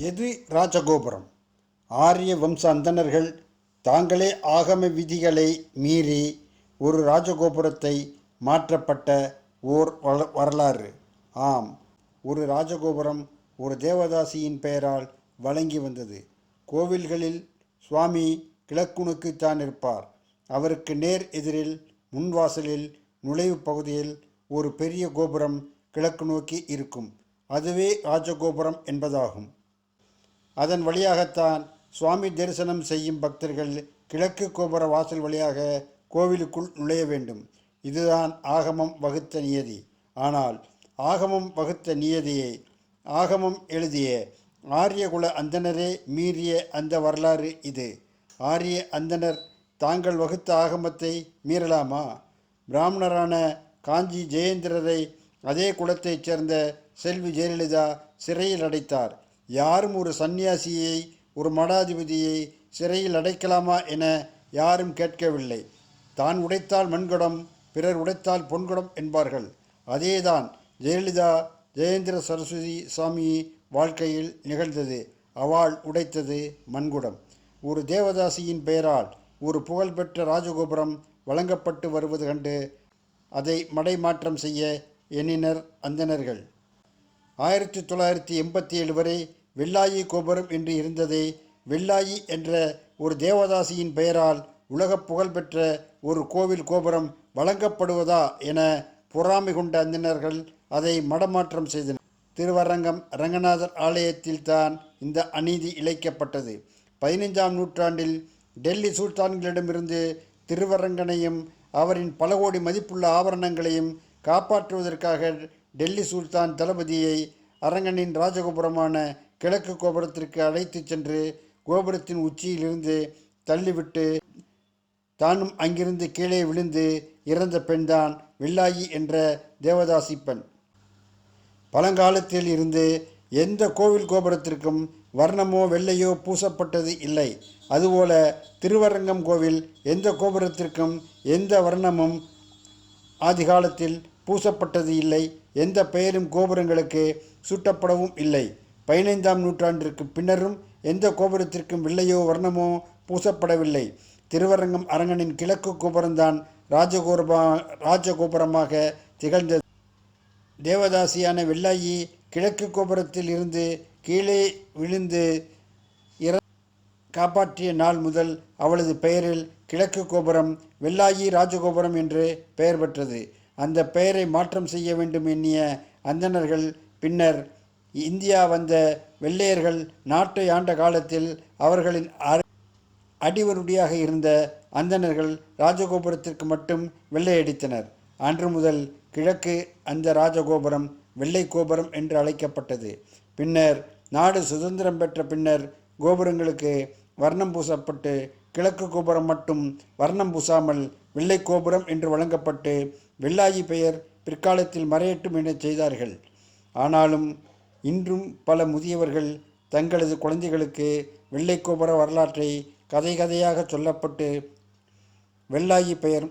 எது ராஜகோபுரம்? ஆரிய வம்ச அந்தணர்கள் தாங்களே ஆகம விதிகளை மீறி ஒரு ராஜகோபுரத்தை மாற்றப்பட்ட ஓர் வரலாறு. ஆம் ஒரு ராஜகோபுரம் ஒரு தேவதாசியின் பெயரால் வழங்கி வந்தது. கோவில்களில் சுவாமி கிழக்குணுக்குத்தான் இருப்பார். அவருக்கு நேர் எதிரில் முன்வாசலில் நுழைவு பகுதியில் ஒரு பெரிய கோபுரம் கிழக்கு நோக்கி இருக்கும். அதுவே ராஜகோபுரம் என்பதாகும். அதன் வழியாகத்தான் சுவாமி தரிசனம் செய்யும் பக்தர்கள் கிழக்கு கோபுர வாசல் வழியாக கோவிலுக்குள் நுழைய வேண்டும். இதுதான் ஆகமம் வகுத்த நியதி. ஆனால் ஆகமம் வகுத்த நியதியை ஆகமம் எழுதிய ஆரியகுல அந்தனரே மீறிய அந்த வரலாறு இது. ஆரிய அந்தனர் தாங்கள் வகுத்த ஆகமத்தை மீறலாமா? பிராமணரான காஞ்சி ஜெயேந்திரரை அதே குலத்தைச் சேர்ந்த செல்வி ஜெயலலிதா சிறையில் அடைத்தார். யாரும் ஒரு சந்நியாசியை ஒரு மடாதிபதியை சிறையில் அடைக்கலாமா என யாரும் கேட்கவில்லை. தான் உடைத்தால் மண்குடம் பிறர் உடைத்தால் பொன்குடம் என்பார்கள். அதேதான் ஜெயலலிதா ஜெயேந்திர சரஸ்வதி சாமி வாழ்க்கையில் நிகழ்ந்தது. அவள் உடைத்தது மண்குடம். ஒரு தேவதாசியின் பெயரால் ஒரு புகழ்பெற்ற ராஜகோபுரம் வழங்கப்பட்டு வருவது கண்டு அதை மடைமாற்றம் செய்ய எண்ணினர் அந்தனர்கள் ஆயிரத்தி தொள்ளாயிரத்தி எண்பத்தி ஏழு வரை வெள்ளாயி கோபுரம் என்று இருந்ததே வெள்ளாயி என்ற ஒரு தேவதாசியின் பெயரால் உலகப் புகழ்பெற்ற ஒரு கோவில் கோபுரம் வழங்கப்படுவதா என பொறாமை கொண்ட அந்தினர்கள் அதை மடமாற்றம் செய்தனர். திருவரங்கம் ரங்கநாதர் ஆலயத்தில்தான் இந்த அநீதி இழைக்கப்பட்டது. பதினைஞ்சாம் நூற்றாண்டில் டெல்லி சுல்தான்களிடமிருந்து திருவரங்கனையும் அவரின் பல கோடி மதிப்புள்ள ஆபரணங்களையும் காப்பாற்றுவதற்காக டெல்லி சுல்தான் தளபதியை அரங்கனின் ராஜகோபுரமான கிழக்கு கோபுரத்திற்கு அழைத்துச் சென்று கோபுரத்தின் உச்சியிலிருந்து தள்ளிவிட்டு தானும் அங்கிருந்து கீழே விழுந்து இறந்த பெண்தான் வில்லாயி என்ற தேவதாசி பெண் பழங்காலத்தில் இருந்து எந்த கோவில் கோபுரத்திற்கும் வர்ணமோ வெள்ளையோ பூசப்பட்டது இல்லை. அதுபோல திருவரங்கம் கோவில் எந்த கோபுரத்திற்கும் எந்த வர்ணமும் ஆதிகாலத்தில் பூசப்பட்டது இல்லை. எந்த பெயரும் கோபுரங்களுக்கு சூட்டப்படவும் இல்லை. பதினைந்தாம் நூற்றாண்டிற்கு பின்னரும் எந்த கோபுரத்திற்கும் வெள்ளையோ வர்ணமோ பூசப்படவில்லை. திருவரங்கம் அரங்கனின் கிழக்கு கோபுரம்தான் ராஜகோபுரமா ராஜகோபுரமாக திகழ்ந்தது. தேவதாசியான வெள்ளாயி கிழக்கு கோபுரத்தில் இருந்து கீழே விழுந்து இற காப்பாற்றிய நாள் முதல் அவளது பெயரில் கிழக்கு கோபுரம் வெள்ளாயி ராஜகோபுரம் என்று பெயர் பெற்றது. அந்த பெயரை மாற்றம் செய்ய வேண்டும் எண்ணிய அந்தணர்கள் பின்னர் இந்தியா வந்த வெள்ளையர்கள் நாட்டை ஆண்ட காலத்தில் அவர்களின் அ- அடிவருடியாக இருந்த அந்தணர்கள் ராஜகோபுரத்திற்கு மட்டும் வெள்ளையடித்தனர். அன்று முதல் கிழக்கு அந்த ராஜகோபுரம் வெள்ளை கோபுரம் என்று அழைக்கப்பட்டது. பின்னர் நாடு சுதந்திரம் பெற்ற பின்னர் கோபுரங்களுக்கு வர்ணம் பூசப்பட்டு கிழக்கு கோபுரம் மட்டும் வர்ணம் பூசாமல் வெள்ளை கோபுரம் என்று வழங்கப்பட்டு வெள்ளாயி பெயர் பிற்காலத்தில் மறையட்டும் என செய்தார்கள். ஆனாலும் இன்றும் பல முதியவர்கள் தங்களது குழந்தைகளுக்கு வெள்ளை கோபுர வரலாற்றை கதை கதையாக சொல்லப்பட்டு வெள்ளாயி பெயர்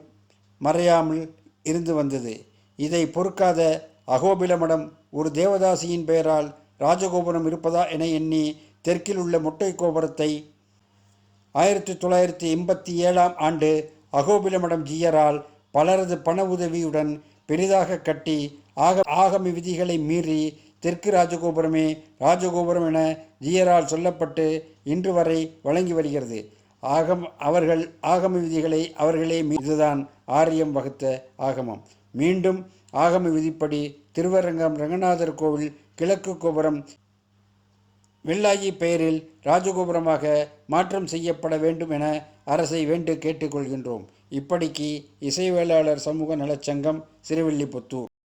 மறையாமல் இருந்து வந்தது. இதை பொறுக்காத அகோபிலமடம் ஒரு தேவதாசியின் பெயரால் ராஜகோபுரம் இருப்பதா என எண்ணி தெற்கில் உள்ள முட்டை கோபுரத்தை ஆயிரத்தி தொள்ளாயிரத்தி எண்பத்தி ஏழாம் ஆண்டு அகோபிலமடம் ஜீயரால் பலரது பண உதவியுடன் பெரிதாக கட்டி ஆக ஆகமி விதிகளை மீறி தெற்கு ராஜகோபுரமே ராஜகோபுரம் என ஜீயரால் சொல்லப்பட்டு இன்று வரை வழங்கி வருகிறது. ஆகம் அவர்கள் ஆகம விதிகளை அவர்களே இதுதான் ஆரியம் வகுத்த ஆகமம். மீண்டும் ஆகம விதிப்படி திருவரங்கம் ரங்கநாதர் கோவில் கிழக்கு கோபுரம் வெள்ளாயி பெயரில் ராஜகோபுரமாக மாற்றம் செய்யப்பட வேண்டும் என அரசை வேண்டு கேட்டுக்கொள்கின்றோம். இப்படிக்கு இசைவேளாளர் சமூக நலச்சங்கம் சிறுவில்லிபுத்தூர்